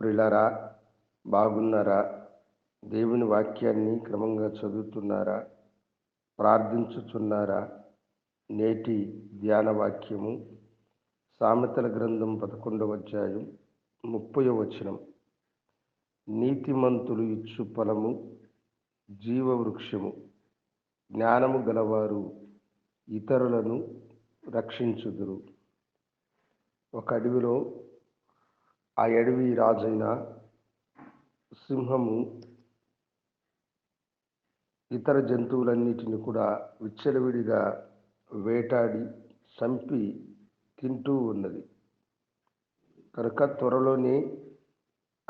ప్రిలరా బాగున్నారా? దేవుని వాక్యాన్ని క్రమంగా చదువుతున్నారా? ప్రార్థించుచున్నారా? నేటి ధ్యాన వాక్యము సామెతల గ్రంథం పదకొండవ అధ్యాయం ముప్పై వచనం. నీతిమంతులు ఇచ్చు ఫలము జీవవృక్షము. జ్ఞానము గలవారు ఇతరులను రక్షించుదురు. ఒక అడవిలో ఆ అడవి రాజైన సింహము ఇతర జంతువులన్నిటిని కూడా విచ్చలవిడిగా వేటాడి చంపి తింటూ ఉన్నది. కనుక త్వరలోనే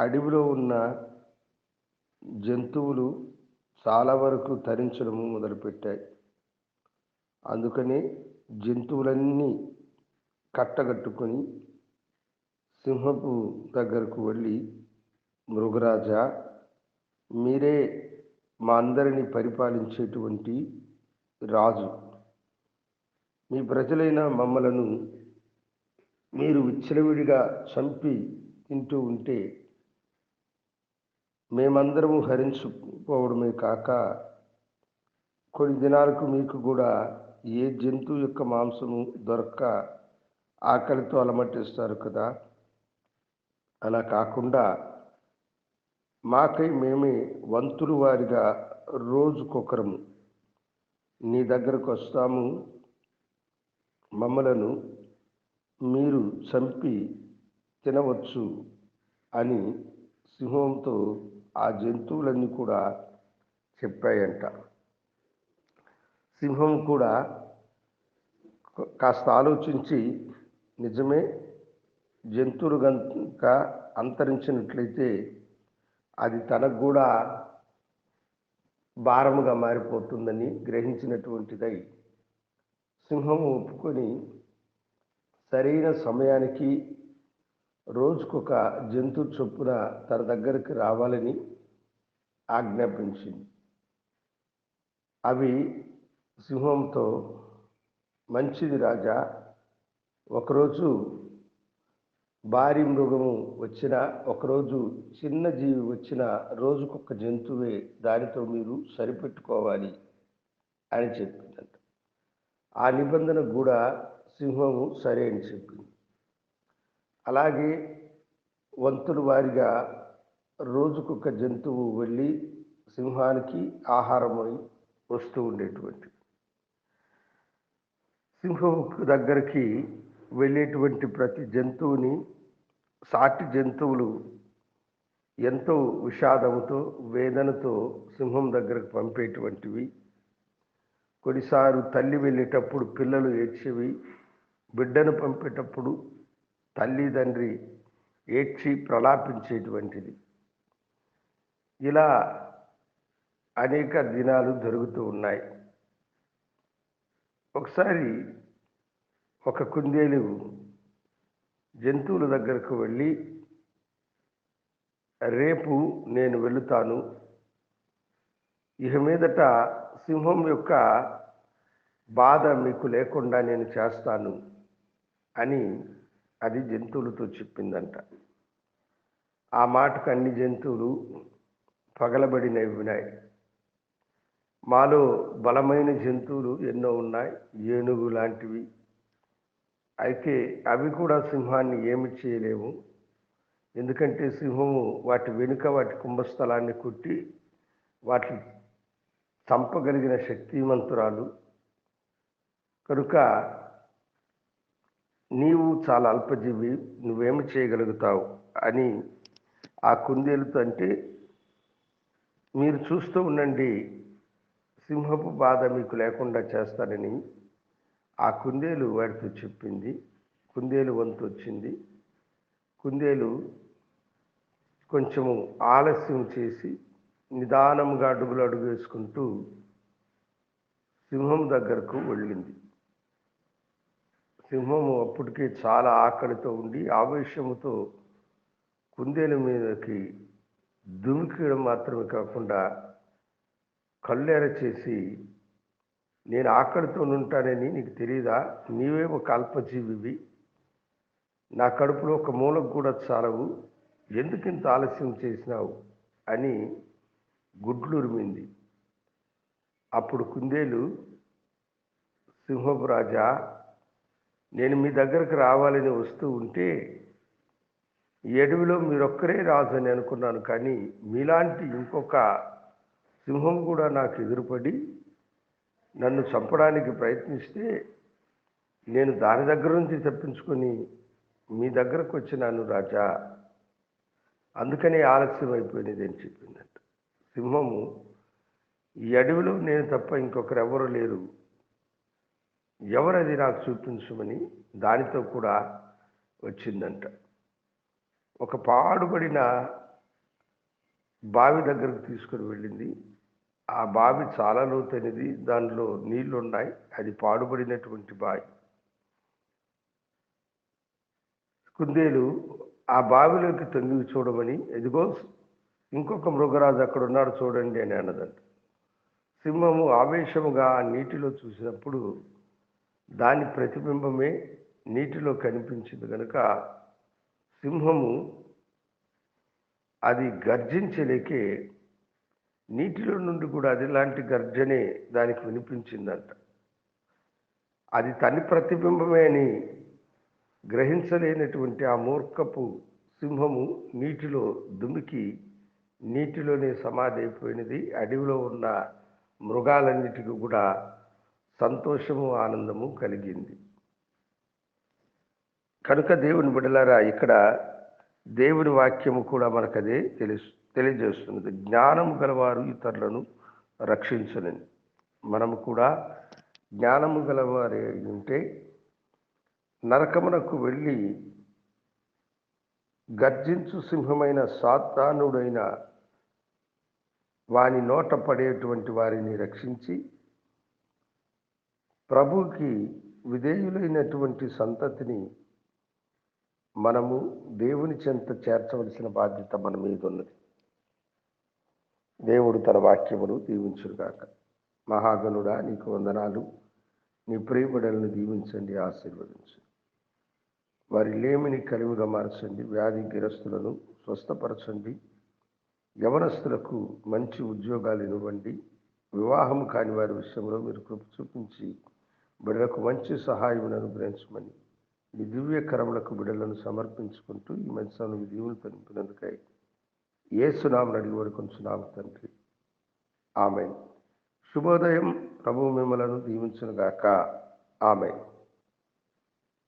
అడవిలో ఉన్న జంతువులు చాలా వరకు తరించడము మొదలుపెట్టాయి. అందుకనే జంతువులన్నీ కట్టగట్టుకొని సింహపు దగ్గరకు వెళ్ళి మృగరాజా మీరే మా అందరిని పరిపాలించేటువంటి రాజు. మీ ప్రజలైన మమ్మలను మీరు విచ్చలవిడిగా చంపి తింటూ ఉంటే మేమందరము హరించుకోవడమే కాక కొన్ని దినాలకు మీకు కూడా ఏ జంతువు యొక్క మాంసము దొరక్క ఆకలితో అలమటిస్తారు కదా? అలా కాకుండా మాకై మేమే వంతులు వారిగా రోజుకొకరము నీ దగ్గరకు వస్తాము మమ్మలను మీరు చంపి తినవచ్చు అని సింహంతో ఆ జంతువులన్నీ కూడా చెప్పాయంట. సింహం కూడా కాస్త ఆలోచించి నిజమే జంతువులు కనుక అంతరించినట్లయితే అది తనకు కూడా భారముగా మారిపోతుందని గ్రహించినటువంటిదై సింహము ఒప్పుకొని సరైన సమయానికి రోజుకొక జంతు చొప్పున తన దగ్గరికి రావాలని ఆజ్ఞాపించింది. అవి సింహంతో మంచిది రాజా ఒకరోజు భారీ మృగము వచ్చిన ఒకరోజు చిన్న జీవి వచ్చిన రోజుకొక జంతువే దానితో మీరు సరిపెట్టుకోవాలి అని చెప్పిందంట. ఆ నిబంధన కూడా సింహము సరే అని చెప్పింది. అలాగే వంతుల వారిగా రోజుకొక జంతువు వెళ్ళి సింహానికి ఆహారమై వస్తూ ఉండేటువంటి సింహం దగ్గరికి వెళ్ళేటువంటి ప్రతి జంతువుని సాటి జంతువులు ఎంతో విషాదంతో వేదనతో సింహం దగ్గరకు పంపేటువంటివి. కొన్నిసార్లు తల్లి వెళ్ళేటప్పుడు పిల్లలు ఏడ్చేవి. బిడ్డను పంపేటప్పుడు తల్లి తండ్రి ఏడ్చి ప్రలాపించేటువంటిది. ఇలా అనేక దినాలు జరుగుతూ ఉన్నాయి. ఒకసారి ఒక కుందేలు జంతువుల దగ్గరకు వెళ్ళి రేపు నేను వెళుతాను. ఇక మీదట సింహం యొక్క బాధ మీకు లేకుండా నేను చేస్తాను అని అది జంతువులతో చెప్పిందంట. ఆ మాటకు అన్ని జంతువులు పగలబడినవి వినాయి. మాలో బలమైన జంతువులు ఎన్నో ఉన్నాయి. ఏనుగు లాంటివి అయితే అవి కూడా సింహాన్ని ఏమి చేయలేవు. ఎందుకంటే సింహము వాటి వెనుక వాటి కుంభస్థలాన్ని కుట్టి వాటి చంపగలిగిన శక్తివంతురాలు కనుక నీవు చాలా అల్పజీవి నువ్వేమి చేయగలుగుతావు అని ఆ కుందేలుతో అంటే మీరు చూస్తూ ఉండండి సింహపు బాధ మీకు లేకుండా చేస్తానని ఆ కుందేలు వాడితో చెప్పింది. కుందేలు వంతు వచ్చింది. కుందేలు కొంచెము ఆలస్యం చేసి నిదానంగా అడుగులు అడుగు వేసుకుంటూ సింహం దగ్గరకు వెళ్ళింది. సింహము అప్పటికే చాలా ఆకలితో ఉండి ఆవేశముతో కుందేలు మీదకి దుమికడం మాత్రమే కాకుండా కళ్ళెర చేసి నేను ఆకలితోనుంటానని నీకు తెలియదా నీవే ఒక అల్పజీవివి నా కడుపులో ఒక మూలకు కూడా చాలవు. ఎందుకు ఇంత ఆలస్యం చేసినావు? అని గుడ్లురిమింది. అప్పుడు కుందేలు సింహపు రాజా నేను మీ దగ్గరకు రావాలని వస్తూ ఉంటే ఈ అడవిలో మీరొక్కరే రాజు అని అనుకున్నాను కానీ మీలాంటి ఇంకొక సింహం కూడా నాకు ఎదురుపడి నన్ను చంపడానికి ప్రయత్నిస్తే నేను దాని దగ్గర నుంచి తప్పించుకొని మీ దగ్గరకు వచ్చినాను రాజా. అందుకనే ఆలస్యం అయిపోయినది అని చెప్పిందంట. సింహము ఈ అడవిలో నేను తప్ప ఇంకొకరు ఎవరు లేరు. ఎవరది నాకు చూపించమని దానితో కూడా వచ్చిందంట. ఒక పాడుబడిన బావి దగ్గరకు తీసుకుని వెళ్ళింది. ఆ బావి చాలా లోతైనది. దానిలో నీళ్ళు ఉన్నాయి అది పాడుబడినటువంటి బావి. కుందేలు ఆ బావిలోకి తొంగి చూడమని ఎదిగో ఇంకొక మృగరాజు అక్కడ ఉన్నాడు చూడండి అని అన్నదంట. సింహము ఆవేశముగా ఆ నీటిలో చూసినప్పుడు దాని ప్రతిబింబమే నీటిలో కనిపించింది కనుక సింహము అది గర్జించలేకే నీటిలో నుండి కూడా అది లాంటి గర్జనే దానికి వినిపించిందంట. అది తని ప్రతిబింబమే అని గ్రహించలేనటువంటి ఆ మూర్ఖపు సింహము నీటిలో దుమికి నీటిలోనే సమాధి అయిపోయినది అడవిలో ఉన్న మృగాలన్నిటికీ కూడా సంతోషము ఆనందము కలిగింది. కనుక దేవుని బిడలారా ఇక్కడ దేవుని వాక్యము కూడా మనకదే తెలుసు. తెలియజేస్తున్నది జ్ఞానము గలవారు ఇతరులను రక్షించలేని. మనము కూడా జ్ఞానము గలవారే ఉంటే నరకమునకు వెళ్ళి గర్జించు సింహమైన సాతానుడైన వాని నోట పడేటువంటి వారిని రక్షించి ప్రభుకి విధేయులైనటువంటి సంతతిని మనము దేవుని చెంత చేర్చవలసిన బాధ్యత మన మీద ఉన్నది. దేవుడు తన వాక్యమును దీవించుగాక మహాగనుడా నీకు వందనాలు. నీ ప్రియబిడలను దీవించండి ఆశీర్వదించు. వారి లేమిని కలివిగా మార్చండి వ్యాధి గిరస్తులను స్వస్థపరచండి. యవనస్తులకు మంచి ఉద్యోగాలు ఇవ్వండి. వివాహం కాని వారి విషయంలో మీరు కృప చూపించి బిడలకు మంచి సహాయం అనుగ్రహించమని ఈ దివ్య కరములకు బిడలను సమర్పించుకుంటూ ఈ మంచి మీ దీవులు తెలిపినందుకై ఏసునామని అడిగి వరకుంచున్నాము తండ్రి. ఆమె శుభోదయం ప్రభు మిమ్మలను దీవించునుగాక. ఆమె